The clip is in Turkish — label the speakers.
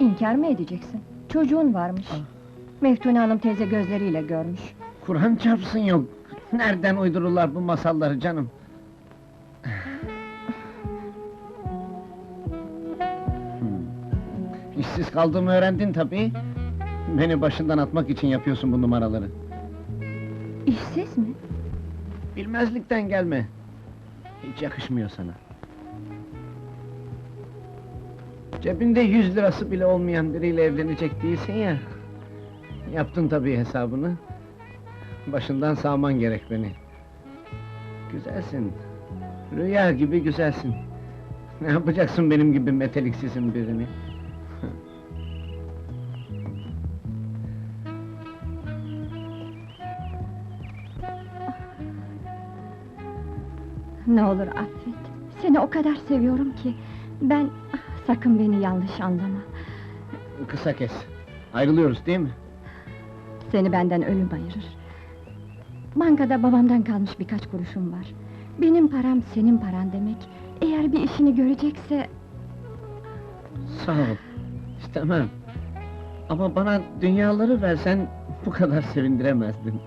Speaker 1: İnkar mı edeceksin? Çocuğun varmış.
Speaker 2: Ah.
Speaker 1: Meftune Hanım teyze gözleriyle görmüş.
Speaker 2: Kur'an çarpsın yok. Nereden uydururlar bu masalları canım? Hmm. İşsiz kaldığımı öğrendin tabii. Beni başından atmak için yapıyorsun bu numaraları.
Speaker 1: İşsiz mi?
Speaker 2: Bilmezlikten gelme. Hiç yakışmıyor sana. Cebinde yüz lirası bile olmayan biriyle evlenecek değilsin ya. Yaptın tabii hesabını. Başından sağman gerek beni. Güzelsin. Rüya gibi güzelsin. Ne yapacaksın benim gibi meteliksizin birini?
Speaker 1: Ne olur affet. Seni o kadar seviyorum ki... Ben... Sakın beni yanlış anlama.
Speaker 2: Kısa kes. Ayrılıyoruz değil mi?
Speaker 1: Seni benden ölüm ayırır. Bankada babamdan kalmış birkaç kuruşum var. Benim param senin paran demek. Eğer bir işini görecekse...
Speaker 2: Sağ ol. İstemem. Ama bana dünyaları versen bu kadar sevindiremezdin.